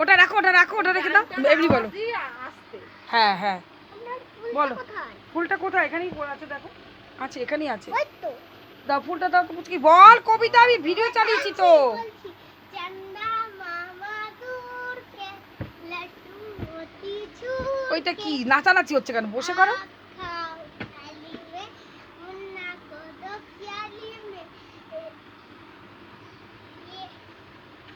ওটা রাখো ওটা রাখো ওটা রেখে দাও। এমনি বলো। হ্যাঁ হ্যাঁ। ফুলটা বলো। কোথায়? ফুলটা কোথায়? এখানেই আছে দেখো। আছে এখানেই আছে। দাও ফুলটা দাও পুচকি। বল কবিতা আমি ভিডিও চালিয়েছি তো। কে ওইটা কি? নাচানাচি হচ্ছে কেন? বসে করো।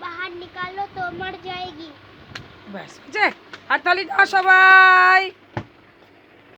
बाहर निकालो तो मर जाएगी बस जय हड़ताली सबाई